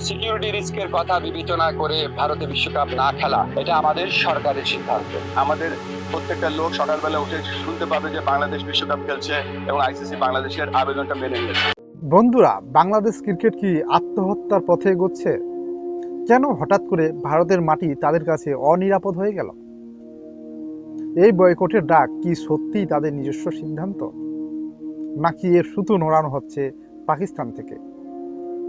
Security রিস্কের কথা বিবেচনা করে ভারতে বিশ্বকাপ না খেলা এটা আমাদের সরকারের সিদ্ধান্ত। আমাদের প্রত্যেকটা লোক সকালবেলা উঠে শুনতে পাবে যে বাংলাদেশ বিশ্বকাপ খেলছে এবং আইসিসি বাংলাদেশের আবেদনটা মেনে নিয়েছে। বন্ধুরা বাংলাদেশ ক্রিকেট কি আত্মহত্যার পথে এগোচ্ছে? কেন হঠাৎ করে ভারতের মাটি তাদের কাছে অনিরাপদ হয়ে গেল? এই বয়কটের ডাক কি সত্যিই তাদের নিজস্ব সিদ্ধান্ত? নাকি এর সুতো নড়ানো হচ্ছে পাকিস্তান থেকে?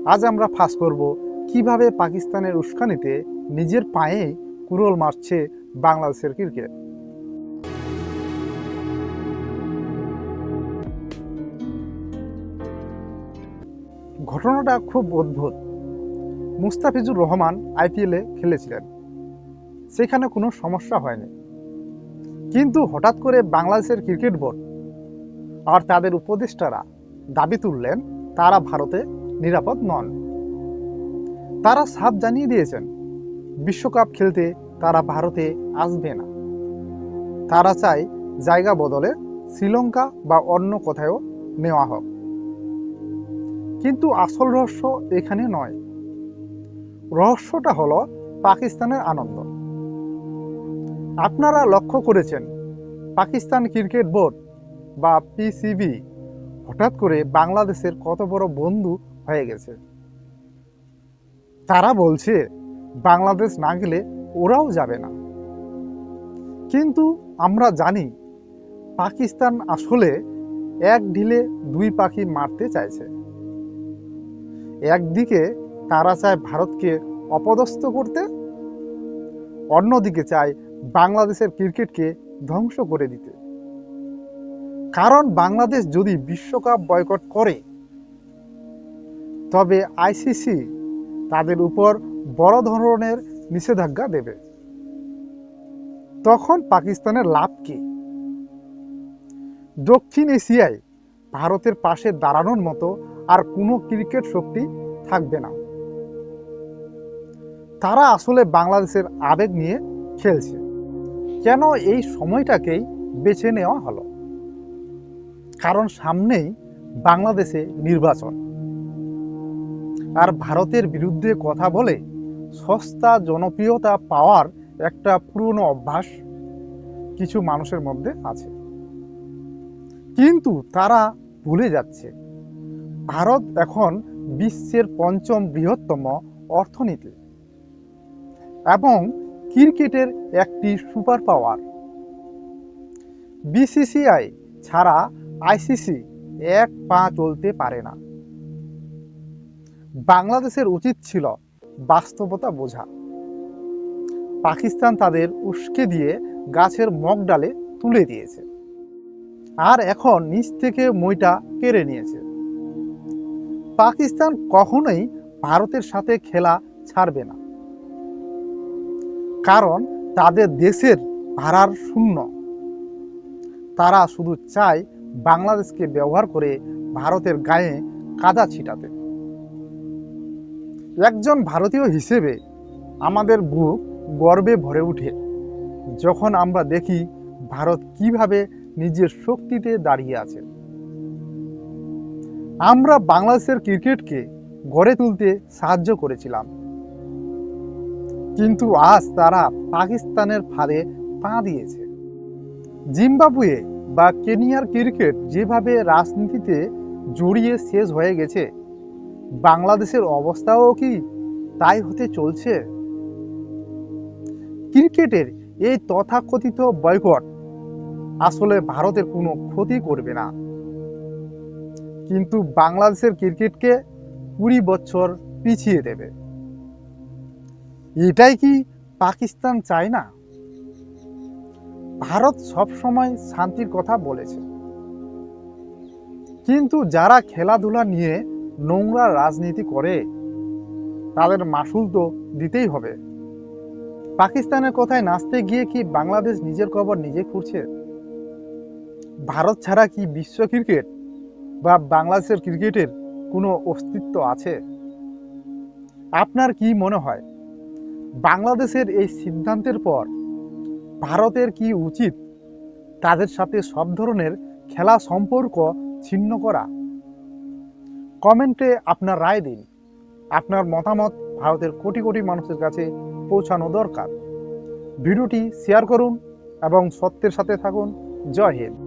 আজ আমরা ফাঁস করব। কীভাবে পাকিস্তানের উস্কানিতে নিজের পায়ে কুরল মারছে বাংলাদেশের ক্রিকেট? ঘটনাটা খুব অদ্ভুত। মুস্তাফিজুর রহমান আইপিএলে খেলেছিলেন। সেখানে কোনো সমস্যা হয়নি। কিন্তু হঠাৎ করে বাংলাদেশের ক্রিকেট বোর্ড আর তাদের উপদেষ্টারা দাবি তুললেন, তারা ভারতে নিরাপদ নন। তারা সাফ জানিয়ে দিয়েছেন, বিশ্বকাপ খেলতে তারা ভারতে আসবে না। তারা চায় জায়গা বদলে শ্রীলঙ্কা বা অন্য কোথাও নেওয়া হোক। কিন্তু আসল রহস্য এখানে নয়। রহস্যটা হলো পাকিস্তানের আনন্দ। আপনারা লক্ষ্য করেছেন, পাকিস্তান ক্রিকেট বোর্ড বা পিসিবি হঠাৎ করে বাংলাদেশের কত বড় বন্ধু হয়ে গেছে। তারা বলছে, বাংলাদেশ না গেলে ওরাও যাবে না। কিন্তু আমরা জানি, পাকিস্তান আসলে এক ঢিলে দুই পাখি মারতে চাইছে। একদিকে তারা চায় ভারতকে অপদস্থ করতে, অন্যদিকে চায় বাংলাদেশের ক্রিকেটকে ধ্বংস করে দিতে। কারণ বাংলাদেশ যদি বিশ্বকাপ বয়কট করে, তবে আইসিসি তাদের উপর বড় ধরনের নিষেধাজ্ঞা দেবে। তখন পাকিস্তানের লাভ কি? দক্ষিণ এশিয়ায় ভারতের পাশে দাঁড়ানোর মতো আর কোনো ক্রিকেট শক্তি থাকবে না। তারা আসলে বাংলাদেশের আবেগ নিয়ে খেলছে। কেন এই সময়টাকেই বেছে নেওয়া হলো? কারণ সামনেই বাংলাদেশে নির্বাচন। আর ভারতের বিরুদ্ধে কথা বলে সস্তা জনপ্রিয়তা পাওয়ার একটা পুরনো অভ্যাস কিছু মানুষের মধ্যে আছে। কিন্তু তারা ভুলে যাচ্ছে। ভারত এখন বিশ্বের পঞ্চম বৃহত্তম অর্থনীতি এবং ক্রিকেটের একটি সুপার পাওয়ার। বিসিসিআই ছাড়া আইসিসি এক পা চলতে পারে না। বাংলাদেশের উচিত ছিল বাস্তবতা বোঝা। পাকিস্তান তাদের উস্কে দিয়ে গাছের মগ ডালে তুলে দিয়েছে। আর এখন নিচ থেকে মইটা কেড়ে নিয়েছে। পাকিস্তান কখনোই ভারতের সাথে খেলা ছাড়বে না। কারণ তাদের দেশের ভাড়ার শূন্য। তারা শুধু চায় বাংলাদেশকে ব্যবহার করে ভারতের গায়ে কাদা ছিটাতে। একজন ভারতীয় হিসেবে আমাদের বুক গর্বে ভরে ওঠে। যখন আমরা দেখি ভারত কীভাবে নিজের শক্তিতে দাঁড়িয়ে আছে। আমরা বাংলাদেশের ক্রিকেটকে গড়ে তুলতে সাহায্য করেছিলাম। কিন্তু আজ তারা পাকিস্তানের ফাঁদে পা দিয়েছে। জিম্বাবুয়ে বা কেনিয়ার ক্রিকেট যেভাবে রাজনীতিতে জড়িয়ে শেষ হয়ে গেছে, বাংলাদেশের অবস্থাও কি তাই হতে চলছে? ক্রিকেটের এই তথাকথিত বয়কট আসলে ভারতের কোনো ক্ষতি করবে না। কিন্তু বাংলাদেশের ক্রিকেটকে কুড়ি বছর পিছিয়ে দেবে। এটাই কি পাকিস্তান চায় না? ভারত সবসময় শান্তির কথা বলেছে। কিন্তু যারা খেলাধুলা নিয়ে নোংরা রাজনীতি করে, তাদের মাসুল তো দিতেই হবে। পাকিস্তানের কথায় নাচতে গিয়ে কি বাংলাদেশ নিজের কবর নিজে খুঁড়ছে? ভারত ছাড়া কি বিশ্ব ক্রিকেট বা বাংলাদেশের ক্রিকেটের কোনো অস্তিত্ব আছে? আপনার কি মনে হয়, বাংলাদেশের এই সিদ্ধান্তের পর ভারতের কি উচিত? তাদের সাথে সব ধরনের খেলা সম্পর্ক ছিন্ন করা। কমেন্টে আপনার রায় দিন। আপনার মতামত ভারতের কোটি কোটি মানুষের কাছে পৌঁছানো দরকার। ভিডিওটি শেয়ার করুন এবং সত্যের সাথে থাকুন। জয় হিন্দ।